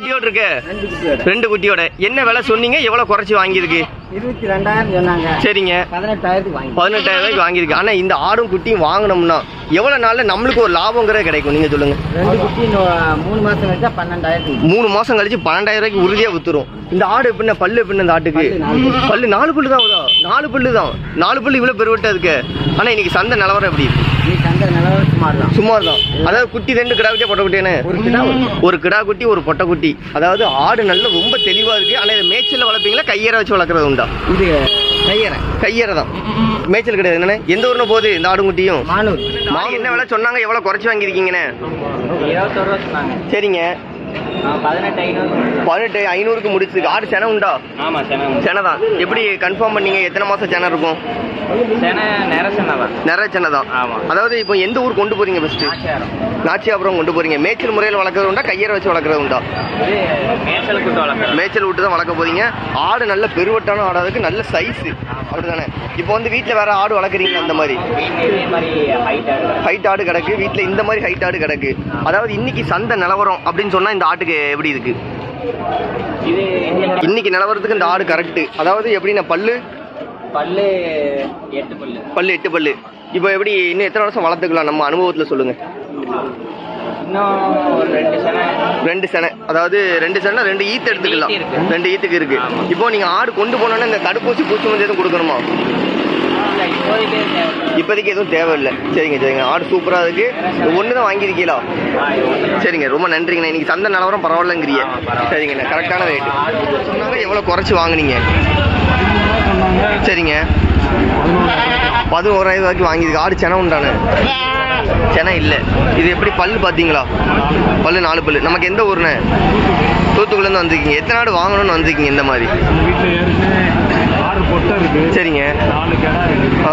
குட்டியோட. இருக்கு ரெண்டு குட்டியோட. என்ன விலை சொன்னீங்க? எவ்வளவு குறைச்சி வாங்கியிருக்கு? இருபத்தி ரெண்டாயிரம் சொன்னாங்க. சரிங்க. பதினெட்டாயிரம் ரூபாய்க்கு வாங்கியிருக்கு. ஆனா இந்த ஆடும் குட்டியும் வாங்கினோம்னா எவ்வளவு நாள்ல நம்மளுக்கு ஒரு லாபங்கிறது கிடைக்கும்? நீங்க சொல்லுங்க. ரெண்டு குட்டி இன்னும் மூணு மாசம் வச்சா பன்னெண்டாயிரத்துக்கு மூணு மாசம் கழிச்சு பன்னெண்டாயிரம் ரூபாய்க்கு உறுதியா வித்துரும். இந்த ஆடு எப்படின்னா பல்லு எப்படின்னா இந்த ஆட்டுக்கு? பல்லு நாலு. பல்லு. தான்? நாலு பல்லு தான். நாலு பல்லு இவ்வளவு பெருவட்டா இருக்கு. ஆனா இன்னைக்கு சந்தை நிலவரம் எப்படி? நிலவரம் சுமார் தான் அதாவது குட்டி ரெண்டு கிடா குட்டியா பொட்டை குட்டியானே? ஒரு கிடா குட்டி. ஒரு பொட்டை குட்டி. அதாவது ஆடு நல்ல ரொம்ப தெளிவா இருக்கு. ஆனா இதை மேய்ச்சல்ல வளர்ப்பீங்களா? கையற வச்சு வளர்க்குறது உண்டா? இது கையறை. கையற தான். மேய்ச்சல் கிடையாது. என்னண்ணே எந்த ஊர்ல போகுது? இந்த ஆடு குட்டியும்? மானூர் என்ன விலை சொன்னாங்க? எவ்வளவு குறைச்சு வாங்கியிருக்கீங்கண்ணே சரிங்க. பதினெட்டு ஐநூறு. பதினெட்டு ஐநூறுக்கு முடிச்சிருக்கு. ஆடு செனை உண்டா? ஆமா சென செனை தான் எப்படி கன்ஃபார்ம் பண்ணீங்க? எத்தனை மாசம் செனை இருக்கும். அதாவது இப்போ எந்த ஊர் கொண்டு போறீங்க ஆச்சாரம் நாச்சியாபுரம் கொண்டு போறீங்க. மேய்ச்சல் முறையில் வளர்க்குறது உண்டா? கையற வச்சு வளர்க்குறது உண்டா? மேய்ச்சல் விட்டு தான் வளர்க்க போறீங்க. ஆடு நல்ல பெருவட்டான ஆடாதுக்கு நல்ல சைஸ் அப்படிதானே? இப்போ வந்து வீட்டில் வேற ஆடு வளர்க்குறீங்க அந்த மாதிரி? ஹைட் ஆடு கிடக்கு. வீட்டில் இந்த மாதிரி ஹைட் ஆடு கிடக்கு. அதாவது இன்னைக்கு சந்தை நிலவரம் அப்படின்னு சொன்னா இந்த ஆட்டுக்கு எப்படி இருக்கு? இது இன்னைக்கு நிலவரத்துக்கு இந்த ஆடு கரெக்ட் அதாவது எப்படின்னா பல்லு? பல்லு எட்டு பல்லு. பல்லு எட்டு பல்லு. இப்போ எப்படி இன்னும் எத்தனை வருஷம் வளர்த்துக்கலாம்? நம்ம அனுபவத்தில் சொல்லுங்க. இன்னும் ஒரு ரெண்டு சென. அதாவது ரெண்டு செனை ரெண்டு ஈத்து எடுத்துக்கலாம். ரெண்டு ஈத்துக்கு இருக்கு. இப்போ நீங்க ஆடு கொண்டு போனோன்னா இந்த தடுப்பூசி பூச்சி மருந்து எதுவும் கொடுக்கணுமா? இப்போதைக்கு தேவை. இப்போதைக்கு எதுவும் தேவையில்லை. சரிங்க சரிங்க. ஆடு சூப்பரா இருக்கு. ஒன்று தான் வாங்கியிருக்கீங்களா. சரிங்க ரொம்ப நன்றிங்கண்ணா. இன்னைக்கு சந்தை நிலவரம் பரவாயில்லங்கிறிய. சரிங்கண்ணா கரெக்டான ரேட்டு சொன்னாங்க எவ்வளோ குறைச்சி வாங்குனீங்க? சரிங்க. பதினோராயிரம் ரூபாய்க்கு வாங்கியிருக்கு. ஆடு செனை உண்டானே. சென்னை இல்லை. இது எப்படி பல் பார்த்தீங்களா பல்லு நாலு பல்லு. நமக்கு எந்த ஊர்ண்ணே தூத்துக்குள்ளேருந்து வந்திருக்கீங்க. எத்தனை ஆடு வாங்கணும்னு வந்திருக்கீங்க இந்த மாதிரி? சரிங்க. ஆ.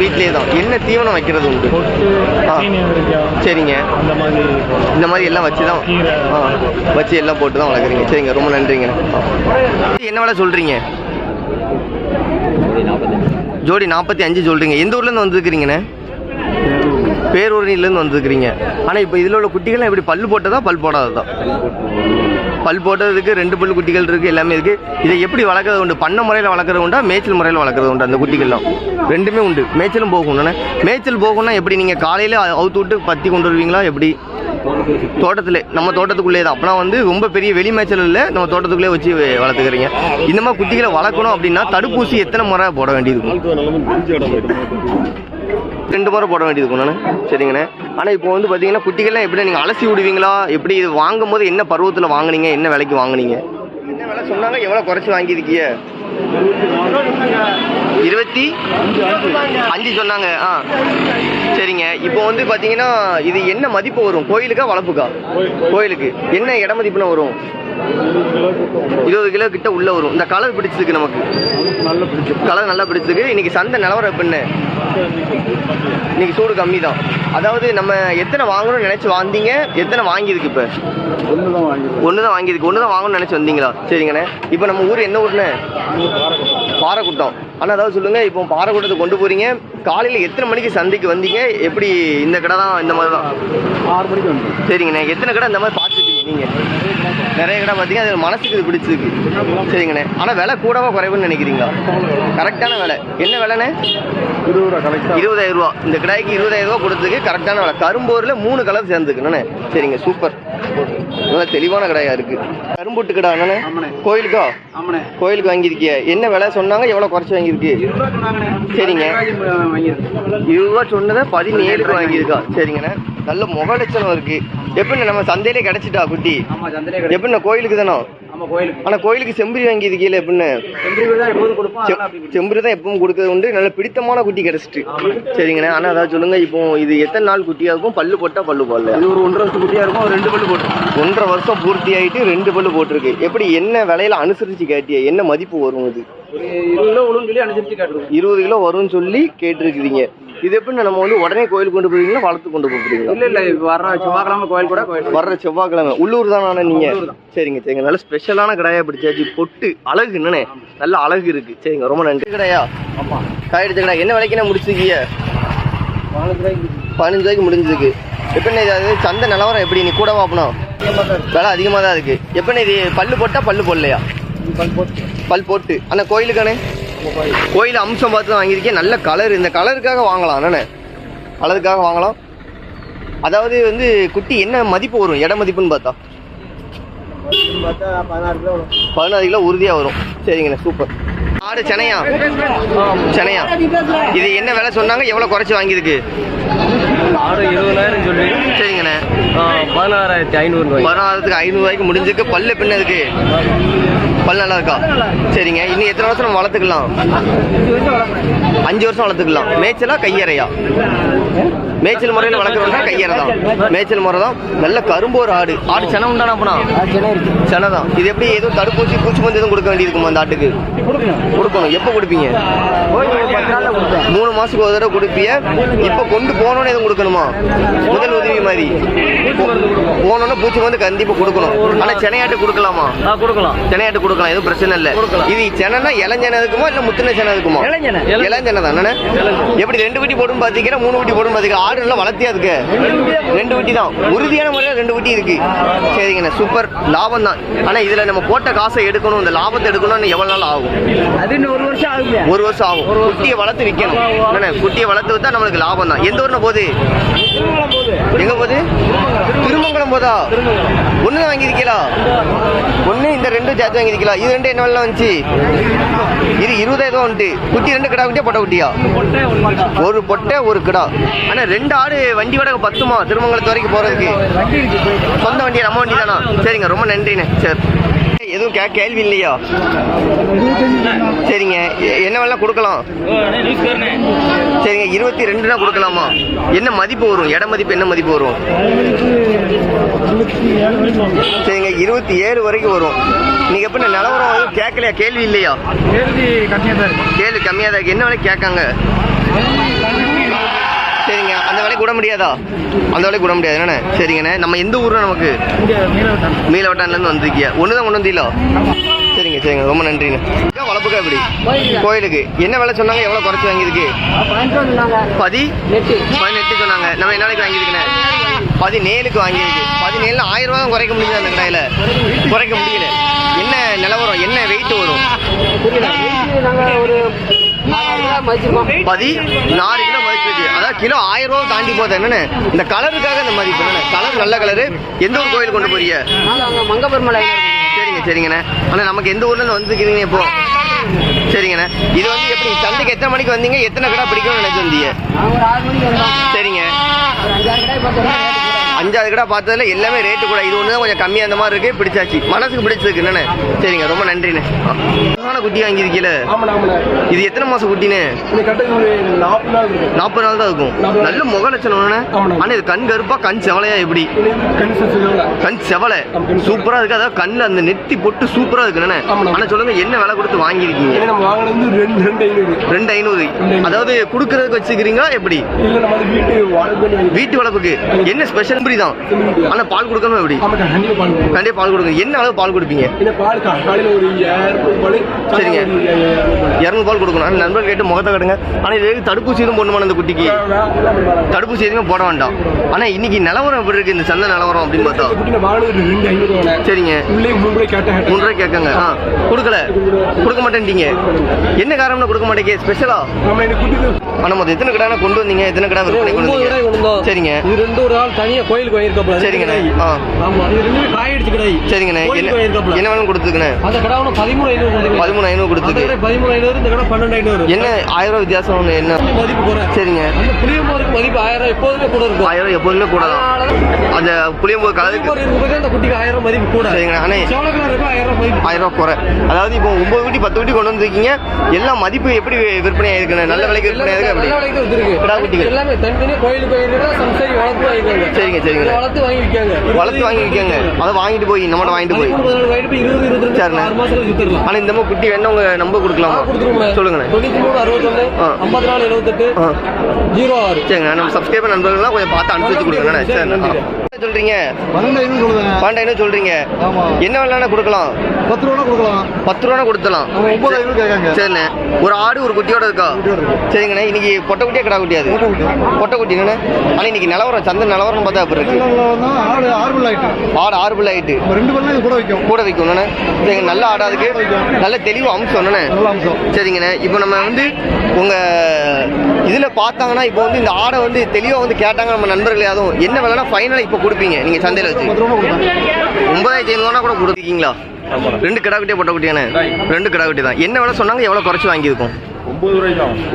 வீட்லேயே தான் என்ன தீவனம் வைக்கிறது உண்டு? ஆ. சரிங்க. அந்த மாதிரி இந்த மாதிரி எல்லாம் வச்சு தான் ஆ, வச்சு எல்லாம் போட்டு தான் வளர்க்குறீங்க. சரிங்க. ரொம்ப நன்றிங்க. என்ன வேலை சொல்கிறீங்க ஜோடி நாற்பத்தி அஞ்சு சொல்கிறீங்க எந்த ஊர்லேருந்து வந்துருக்கிறீங்கண்ணே? பேரூரணிலேருந்து வந்துருக்கிறீங்க. ஆனால் இப்போ இதில் உள்ள குட்டிகள்லாம் எப்படி பல் போட்டதா பல் போடாததா? பல் போட்டதுக்கு ரெண்டு பல் குட்டிகள் இருக்குது எல்லாமே இருக்குது இதை எப்படி வளர்க்குறது உண்டு? பண்ண முறையில் வளர்க்குறது உண்டா மேய்ச்சல் முறையில் வளர்க்குறது உண்டு அந்த குட்டிகள்லாம்? ரெண்டுமே உண்டு. மேய்ச்சலும் போகணும்ண்ணே. மேய்ச்சல் போகணும்னா எப்படி நீங்கள் காலையில் அவுத்து விட்டு பத்தி கொண்டு வருவீங்களா எப்படி? தோட்டத்தில் நம்ம தோட்டத்துக்குள்ளே தான். அப்பனா வந்து ரொம்ப பெரிய வெளி மேய்ச்சல் இல்லை நம்ம தோட்டத்துக்குள்ளே வச்சு வளர்த்துக்கிறீங்க. இந்த மாதிரி குட்டிகளை வளர்க்கணும் அப்படின்னா தடுப்பூசி எத்தனை முறை போட வேண்டியது ரெண்டு முறை போட வேண்டியது இருக்குண்ணே சரிங்கண்ணே. ஆனால் இப்போ வந்து பார்த்தீங்கன்னா குட்டிகள்லாம் எப்படி நீங்கள் அலசி விடுவீங்களா? எப்படி இது வாங்கும் போது என்ன பருவத்தில் வாங்குனீங்க? என்ன விலைக்கு வாங்குனீங்க? என்ன விலை சொன்னாங்க? எவ்வளோ குறைச்சி வாங்கியிருக்கீங்க? இருபத்தி அஞ்சு சொன்னாங்க. ஆ. சரிங்க. இப்போ வந்து பார்த்தீங்கன்னா இது என்ன மதிப்பு வரும்? கோயிலுக்கா வளர்ப்புக்கா கோயிலுக்கு. என்ன இட மதிப்புனா வரும்? இருபது கிலோ கிட்ட உள்ள வரும். இந்த கலர் பிடிச்சதுக்கு நமக்கு. கலர் நல்லா பிடிச்சதுக்கு இன்னைக்கு சந்தை நிலவரம் எப்படின்னு இன்னைக்கு சூடு கம்மி தான் அதாவது நம்ம எத்தனை வாங்கணும்னு நினைச்சு வந்தீங்க? எத்தனை வாங்கியிருக்கு இப்போ? ஒன்று தான் வாங்கிடுவோம் ஒன்று தான் வாங்கியிருக்கு. ஒன்று தான் வாங்கணும்னு நினைச்சு வந்தீங்களா? சரிங்கண்ணே. இப்போ நம்ம ஊர் என்ன ஊர்ண்ணே? பாறைக்குட்டம் ஆனால் அதாவது சொல்லுங்க. இப்போ பாறைக்குட்டத்துக்கு கொண்டு போறீங்க. காலையில் எத்தனை மணிக்கு சந்தைக்கு வந்தீங்க? எப்படி இந்த கடை தான் இந்த மாதிரி தான்? ஆறு மணிக்கு வந்துடும் சரிங்கண்ணே. எத்தனை கடை இந்த மாதிரி பார்த்துருப்பீங்க நீங்கள் நிறைய கடை பார்த்தீங்க அது மனசுக்கு இது பிடிச்சிருக்கு. சரிங்கண்ணே. ஆனால் விலை கூடவா குறைவுன்னு நினைக்கிறீங்களா? கரெக்டான விலை. என்ன விலைண்ணே? இருபது ரூபா இருபதாயிரம் ரூபா. இந்த கடாய்க்கு இருபதாயிரம் ரூபா கொடுத்ததுக்கு கரெக்டான விலை. கரும்போரில் மூணு கலர் சேர்ந்துக்குண்ணே சரிங்க சூப்பர். நல்லா தெளிவான கடாயா இருக்கு. கரும்புட்டு கடை அண்ணே ஆமாண்ணே. கோயிலுக்கா? கோயிலுக்கு வாங்கியிருக்கிய. என்ன விலை சொன்னாங்க? எவ்வளோ குறைச்சி வாங்கியிருக்கு? சரிங்க. இருபது ரூபா சொன்னதை பதினேழுக்கு வாங்கியிருக்கா. சரிங்கண்ணே. நல்ல முக லட்சணம் இருக்கு. எப்படிண்ணே நம்ம சந்தையிலே கிடைச்சிட்டா குட்டி? எப்படிண்ணே கோயிலுக்கு தானோ? ஆனால் கோயிலுக்கு. செம்பரி அதெல்லாம் அப்படி கொடுப்போம். செம்பரி தான் எப்பவும் கொடுக்கறது உண்டு. நல்ல பிடித்தமான குட்டி கிடைச்சிட்டு. சரிங்கண்ணே. ஆனால் அதாவது சொல்லுங்க. இப்போ இது எத்தனை நாள் குட்டியா இருக்கும்? பல்லு போட்டா பல்லு போடல. இது ஒரு ஒன்றரை வருஷம் குட்டியா இருக்கும். ரெண்டு பல்லு போட்டு ஒன்றரை வருஷம் பூர்த்தி ஆயிட்டு ரெண்டு பல்லு போட்டிருக்கு. எப்படி என்ன விலையில அனுசரிச்சு கேட்டிய? என்ன மதிப்பு வரும் இது? இருபது கிலோ சொல்லி இருபது வரும்னு சொல்லி கேட்டிருக்கிறீங்க. இது எப்படி நம்ம வந்து உடனே கோயில் கொண்டு போறீங்களா வளர்த்து கொண்டு போகிறீங்களா இல்ல இல்ல வர்ற செவ்வாய்க்கிழமை கோயில் கூட கோயில் வர்ற செவ்வாய்க்கிழமை. உள்ளூர் தானே நீங்க. சரிங்க சரிங்க. நல்ல ஸ்பெஷலான கடையா பிடிச்சாச்சு. பொட்டு அழகு என்னண்ணே? நல்ல அழகு இருக்கு. சரிங்க ரொம்ப நன்றி. கடையா? ஆமா. காயடிச்ச கடை என்ன விலைக்குண்ணே முடிச்சிருக்கீங்க? பதினஞ்சு ரூபாய்க்கு முடிஞ்சிருக்கு. எப்படிண்ணே இது? சந்தை நிலவரம் எப்படி? நீ கூட வாப்பணும் விலை அதிகமாக தான் இருக்கு. எப்படிண்ணே இது? பல்லு போட்டா பல்லு போடலையா? பல் போட்டு. அண்ணா கோயிலுக்கானே கோயில். அம்சம் பார்த்து தான் வாங்கியிருக்கேன். நல்ல கலர் இந்த கலருக்காக வாங்கலாம். அண்ணே கலருக்காக வாங்கலாம். அதாவது வந்து குட்டி என்ன மதிப்பு வரும்? இட மதிப்புன்னு பார்த்தா? பதினாறு கிலோ உறுதியாக வரும். சரிங்கண்ணே சூப்பர். ஆடு சென்னையா சென்னையா இது என்ன விலை சொன்னாங்க? எவ்வளோ குறைச்சி வாங்கியிருக்கு? ஆறு இருபதாயிரம் சொல்லி. சரிங்கண்ணே. பதினாறாயிரத்தி ஐநூறு ரூபாய். பதினாறுக்கு ஐநூறுவாய்க்கு முடிஞ்சிருக்கு. பல்லு பின்னதுக்கு பல் நல்லா இருக்கா? சரிங்க. இன்னும் எத்தனை வருஷம் நம்ம வளர்த்துக்கலாம்? அஞ்சு வருஷம் வளர்த்துக்கலாம். மேய்ச்சலா கையறையா? மேய்ச்சல் முறையில் வளர்க்குறோம்னா கையறை தான் மேய்ச்சல் முறை தான் நல்ல கரும்பு ஒரு ஆடு. ஆடு சென உண்டானா அப்பனா? செனை தான். இது எப்படி எதுவும் தடுப்பூசி பூச்சி மருந்து எதுவும் கொடுக்க வேண்டியிருக்குமா அந்த ஆட்டுக்கு? கொடுக்கணும். எப்போ கொடுப்பீங்க? மூணு மாசத்துக்கு ஒரு தடவை கொடுப்பீங்க இப்போ கொண்டு போனோன்னு எதுவும் கொடுக்கணுமா? முதல் உதவி மாதிரி. போனோன்னு பூச்சி மருந்து கண்டிப்பா கொடுக்கணும். ஆனா சென்னையாட்டு கொடுக்கலாமா? கொடுக்கலாம். சென்னையாட்டு கொடுக்கலாம் எதுவும் பிரச்சனை இல்ல. இது சென்னைனா இளஞ்சனை இருக்குமா இல்ல முத்தின சென்னை இருக்குமா இளஞ்சனை. தானே. எப்படி ரெண்டு குட்டி போடும் பாத்தீங்கன்னா மூணு குட்டி போடும் பாத்தீங்கன்னா ஆடு நல்லா வளர்த்தியா இருக்கு. ரெண்டு குட்டி தான். உறுதியான முறையில ரெண்டு குட்டி இருக்கு. சரிங்கண்ணே சூப்பர் லாபம் தான். ஆனா இதுல நம்ம போட்ட காசை எடுக்கணும் இந்த லாபத்தை எடுக்கணும்னு எவ்வளவு நாள் ஆகும்? அது இன்னும் ஒரு வருஷம் ஆகுது ஒரு வருஷம் ஆகும். குட்டியை வளர்த்து விற்கணும். குட்டியை வளர்த்து வித்தா நம்மளுக்கு லாபம் தான். எந்த ஊர்ல போகுது? எங்க போகுது திருமங்கலம் போதா? ஒண்ணு தான் வாங்கியிருக்கீங்களா ஒண்ணு இந்த ரெண்டும் சேர்த்து வாங்கியிருக்கீங்களா இது ரெண்டு என்ன வேலை வந்துச்சு? இது இருபதாயிரம் வந்துட்டு. குட்டி ரெண்டு கிடா குட்டியா பொட்டை குட்டியா? ஒரு பொட்டை ஒரு கிடா. ஆனா ரெண்டு ஆடு வண்டி வாடகை பத்துமா? திருமங்கலத்து வரைக்கும் போறதுக்கு. சொந்த வண்டி நம்ம வண்டி தானா சரிங்க ரொம்ப நன்றிண்ணே. சரி. எதுவும் கே கேள்வி இல்லையா? சரிங்க. என்ன வேணா கொடுக்கலாம். சரிங்க. இருபத்தி ரெண்டுனா கொடுக்கலாமா? என்ன மதிப்பு வரும்? இட மதிப்பு என்ன மதிப்பு வரும்? சரிங்க. இருபத்தி ஏழு வரைக்கும் வரும். நீங்க எப்படி நிலவரம் எதுவும் கேட்கலையா? கேள்வி இல்லையா? கேள்வி கம்மியாக தான் இருக்கு. என்ன விலை கேட்காங்க. சரிங்க விட முடியாதா? அந்த விலைக்கு விட முடியாது. என்னண்ணே? சரிங்கண்ணே. நம்ம எந்த ஊர்ல நமக்கு? மீளவட்டான்லேருந்து வந்திருக்கியா? ஒன்று தான் கொண்டு வந்தீங்களோ? சரிங்க சரிங்க. ரொம்ப நன்றிண்ணே. வளப்புக்கா எப்படி கோயிலுக்கு. என்ன விலை சொன்னாங்க? எவ்வளோ குறைச்சி வாங்கியிருக்கு? பதி பதினெட்டு சொன்னாங்க. நம்ம என்ன விலைக்கு வாங்கியிருக்கேன் பதினேழுக்கு வாங்கியிருக்கு. பதினேழு ஆயிரம் ரூபா தான் குறைக்க முடியுது அந்த கடையில்? குறைக்க முடியல. என்ன நிலவரம்? என்ன வெயிட் வரும்? பதி நாலு கிலோ மதிப்பு அதாவது கிலோ ஆயிரம் ரூபா தாண்டி போகுது. என்னன்னு இந்த கலருக்காக இந்த மதிப்பு என்னண்ணே கலர் நல்ல கலரு. எந்த ஊர் கோயில் கொண்டு போறீங்க? மங்கபெருமலை சரிங்க சரிங்கண்ணே. ஆனால் நமக்கு எந்த ஊர்ல இருந்து வந்துருக்கீங்க இப்போ? சரிங்கண்ணே. இது வந்து எப்படி சந்தைக்கு எத்தனை மணிக்கு வந்தீங்க? எத்தனை கடை பிடிக்கணும்னு நினைச்சு வந்தீங்க? ஒரு சரிங்க. ஒரு அஞ்சாவது கடை பார்த்ததுல எல்லாமே ரேட்டு கூட. இது ஒன்று தான் கொஞ்சம் கம்மியாக அந்த மாதிரி இருக்கு. பிடிச்சாச்சு. மனசுக்கு பிடிச்சிருக்கு என்னண்ணே? சரிங்க ரொம்ப நன்றிண்ணே. ஆன குட்டி வாங்கியிருக்கீல? இது எத்தனை மாசம் குட்டினே இந்த கட்டுக்கு ஒரு நாற்பது நாள் தான் இருக்கும். நல்ல முக லட்சணம். ஆனால் இது கண் கருப்பா கண் செவலையா எப்படி? கண் செவலை. சூப்பரா இருக்கு. அதாவது கண்ணில் அந்த நெத்தி பொட்டு சூப்பரா இருக்கு என்னண்ணே? ஆமாண்ணே. ஆனா சொல்லுங்க என்ன விலை கொடுத்து வாங்கியிருக்கீங்க? ரெண்டு ஐநூறு. அதாவது குடுக்கறதுக்கு வச்சுக்கிறீங்களா எப்படி? வீட்டு வளர்ப்புக்கு. என்ன ஸ்பெஷல் இப்படி தான்? ஆனா பால் கொடுக்கணும் எப்படி. கண்டிப்பா பால் கொடுங்க. என்ன அளவு பால் கொடுப்பீங்க? பால் காலையில ஒரு சரிங்க. இரநூறு பால். கொடுக்கணும். நண்பர்கள் கேட்டு முகத்தை கட்டுங்க ஆனா இது தடுப்பூசி எதுவும் போடணுமா அந்த குட்டிக்கு? தடுப்பூசி எதுவுமே போட வேண்டாம். ஆனா இன்னைக்கு நிலவரம் எப்படி இருக்கு? இந்த சந்தை நிலவரம் அப்படின்னு பார்த்தா. சரிங்க. ரூபாய் கேட்காங்க. ஆ கொடுக்கல. கொடுக்க மாட்டேன்ட்டீங்க. என்ன காரணம்னா கொடுக்க மாட்டேங்க? ஸ்பெஷலா ஆனா மொத்தம் எத்தனை கடை கொண்டு வந்தீங்க? எத்தனை கடை விற்பனை கொண்டு வந்தீங்க. சரிங்க. இது ரெண்டு ஒரு ஆள் தனியா கோயிலுக்கு வாங்கியிருக்காப்ல சரிங்கண்ணே. ஆ. ஆமா இது ரெண்டுமே காய் அடிச்சு கடை சரிங்கண்ணே. என்ன வேணும் கொடுத்துக்கண்ணே. அந்த கடை ஒன்று பதிமூணு ஐநூறு. பதிமூணு ஐநூறு கொடுத்துருக்கு கடை பதிமூணு ஐநூறு இந்த கடை பன்னெண்டு ஐநூறு. என்ன ஆயிரம் ரூபாய் வித்தியாசம் ஒண்ணு என்ன? மதிப்பு குறை. சரிங்க. புளியம்போருக்கு மதிப்பு ஆயிரம் ரூபாய் எப்போதுமே கூட இருக்கும். ஆயிரம் ரூபாய் எப்போதுமே கூட தான். அந்த கலருக்கு புளியம்போர் இருக்கும்போது அந்த குட்டிக்கு ஆயிரம் ரூபாய் மதிப்பு கூட. சரிங்கண்ணே. அண்ணே. ஆயிரம் ரூபாய் குறை. அதாவது இப்போ ஒன்பது குட்டி பத்து குட்டி கொண்டு வந்திருக்கீங்க. எல்லாம் மதிப்பு எப்படி விற்பனை ஆயிருக்குண்ணே? நல்ல விலைக்கு விற்பனை ஆயிருக்கு நல்ல அப்படி. விலைக்கு வந்திருக்கு. கிடா குட்டிகள். எல்லாமே தனித்தனியா கோயிலுக்கு வாங்கிருக்காங்க சம்சாரி வளர்த்து சரிங்க, சரிங்க. வளர்த்து வாங்கி விற்காங்க. வளர்த்து வாங்கி விற்காங்க. அதை வாங்கிட்டு போய் நம்மகிட்ட வாங்கிட்டு போய். பதிமூணு பதினாலு வாங்கிட்டு போய் இருபது இருபத்தி ரெண்டு சரிண்ணே. ஆறு மாசத்துல வித்துடலாம். ஆனா இந்த மாதிரி குட்டி வேணும் உங்க நம்ப கொடுக்கலாமா? கொடுத்துருவோம் சொல்லுங்கண்ணே. தொண்ணூத்தி மூணு அறுபத்தொன்னு ஆ. ஐம்பத்தி நாலு எழுபத்தெட்டு ஆ. ஜீரோ ஆறு. சரிங்க நம்ம சப்ஸ்கிரைபர் நண்பர்கள்லாம் கொஞ்சம் பார்த்து அனுப்பிச்சு கொடுங்க சரி சொல்றீங்க? பன்னெண்டு ஐநூறு சொல்லுவேன் பன்னெண்டு ஐநூறு சொல்றீங்க. என்ன வேலைன்னா கொடுக்கலாம். பத்து ரூபா கொடுக்கலாம். பத்து ரூபா கொடுத்தலாம் சரிண்ணே. ஒரு ஆடு ஒரு குட்டியோட இருக்கா? இருக்கு. சரிங்கண்ணே. இன்னைக்கு பொட்டை குட்டியா கிடா குட்டியாது பொட்டை குட்டி. குட்டிங்கண்ணே ஆனால் இன்னைக்கு நிலவரம் சந்தை நிலவரம் பார்த்தா அப்படி இருக்கு? ஆடு ஆறு பிள்ளை ஆயிட்டு. ஆடு ஆறு பிள்ளை ஆயிட்டு ரெண்டு இது கூட வைக்கும். கூட சரிங்க நல்ல ஆடா அதுக்கு. நல்ல தெளிவு அம்சம் என்னண்ணே சரிங்கண்ணே. இப்போ நம்ம வந்து உங்கள் இதில் பார்த்தாங்கன்னா இப்போ வந்து இந்த ஆடை வந்து தெளிவாக வந்து கேட்டாங்க நம்ம நண்பர்கள் யாரும் என்ன விலைனா ஃபைனலாக இப்போ கொடுப்பீங்க நீங்கள் சந்தையில் வச்சு. ஒன்பதாயிரத்தி ஐநூறுனா கூட கொடுத்துருக்கீங்களா ரெண்டு கிடா குட்டியே பொட்டை குட்டியானே? ரெண்டு கிடா குட்டி தான். என்ன விலை சொன்னாங்க எவ்வளோ குறைச்சி வாங்கியிருக்கோம்?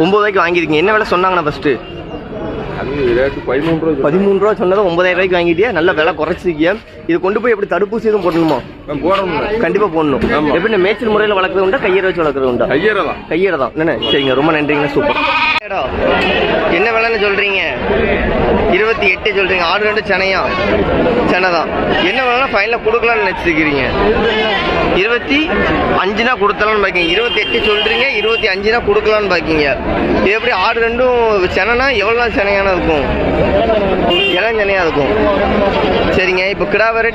ஒம்பது ரூபாய்க்கு வாங்கியிருக்கீங்க. என்ன விலை சொன்னாங்கண்ணா ஃபஸ்ட்டு பதிமூணு ரூபாய் பதிமூணு ரூபா சொன்னதை ஒன்பதாயிரம் ரூபாய்க்கு வாங்கிட்டியா? நல்ல விலை குறைச்சிருக்கிய? இது கொண்டு போய் எப்படி தடுப்பூசி எதுவும் போடணுமா? போடணும் கண்டிப்பாக போடணும். எப்படி மேய்ச்சல் முறையில் வளர்க்குறது உண்டா கையறை வச்சு வளர்க்குறது உண்டா? கையறை தான். கையறை தான். என்ன சரிங்க ரொம்ப நன்றிங்க சூப்பர். என்ன விலைன்னு சொல்றீங்க? இருபத்தி எட்டு சொல்றீங்க. ஆடு ரெண்டு சென்னையா? சென்னை தான் என்ன வேணாலும் ஃபைனலாக கொடுக்கலாம்னு நினச்சிருக்கிறீங்க இருபத்தி அஞ்சுனா கொடுத்தலாம்னு பாக்கீங்க. இருபத்தி எட்டு சொல்றீங்க இருபத்தி அஞ்சுனா கொடுக்கலாம்னு பாக்கீங்க. இது எப்படி ஆடு ரெண்டும் சென்னைனா எவ்வளோ நாள் சென்னையான இருக்கும்? இளம் இருக்கும். சரிங்க இப்போ கிடா வெரைட்டி